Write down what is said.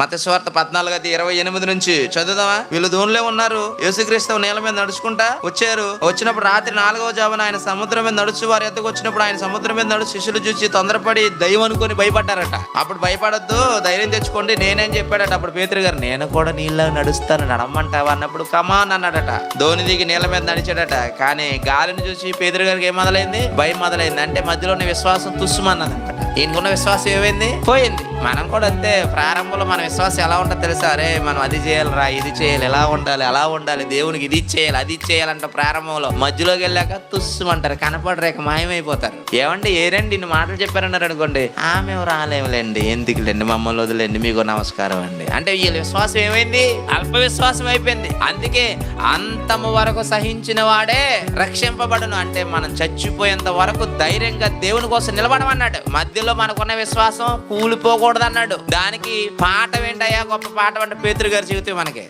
మతస్వార్త పద్నాలుగు అది ఇరవై ఎనిమిది నుంచి చదువుదామా? వీళ్ళు దూనిలో ఉన్నారు. యేసుక్రీస్తు నేల మీద నడుచుకుంటా వచ్చారు. వచ్చినప్పుడు రాత్రి నాలుగవ జామున ఆయన సముద్రం మీద నడుచు వారి ఎద్దకు వచ్చినప్పుడు ఆయన సముద్రం మీద నడుచు శిష్యులు చూసి తొందరపడి దయ్యం అనుకుని భయపడ్డారట. అప్పుడు భయపడొద్దు ధైర్యం తెచ్చుకోండి నేనేం చెప్పాడట. అప్పుడు పేతురు గారు నేను కూడా నీళ్ళ నడుస్తాను నడమ్మంటావా అన్నప్పుడు కమాన్ అన్నాడట. ధోని దిగి నీళ్ళ మీద నడిచాడట. కానీ గాలిని చూసి పేదరు గారికి ఏం మొదలైంది? భయం మొదలైంది. అంటే మధ్యలో విశ్వాసం తుస్సుమన్నది అనమాట ఈయనకున్న విశ్వాసం ఏమైంది? పోయింది. మనం కూడా అంతే. ప్రారంభంలో మన విశ్వాసం ఎలా ఉంటుందో తెలుసా? అరే మనం అది చేయాలి రా ఇది చేయాలి ఎలా ఉండాలి అలా ఉండాలి దేవునికి ఇది చేయాలి అది చేయాలంట ప్రారంభంలో. మధ్యలోకి వెళ్ళాక తుస్సుమంటారు కనపడరేక మాయమైపోతారు. ఏమండి ఏరండి ఇన్ని మాటలు చెప్పారన్నారు అనుకోండి. ఆమె రాలేములేండి ఎందుకులేండి మమ్మల్ని వదిలేండి మీకు నమస్కారం అండి. అంటే వీళ్ళ విశ్వాసం ఏమైంది? అల్ప విశ్వాసం అయిపోయింది. అందుకే అంతము వరకు సహించిన వాడే రక్షింపబడును. అంటే మనం చచ్చిపోయేంత వరకు ధైర్యంగా దేవుని కోసం నిలబడమన్నాడు. మధ్యలో మనకున్న విశ్వాసం కూలిపోకూడదు అన్నాడు దానికి పాట ఏంటయ్యా గొప్ప పాట అంటే పేతురు గారి జీవితం మనకి.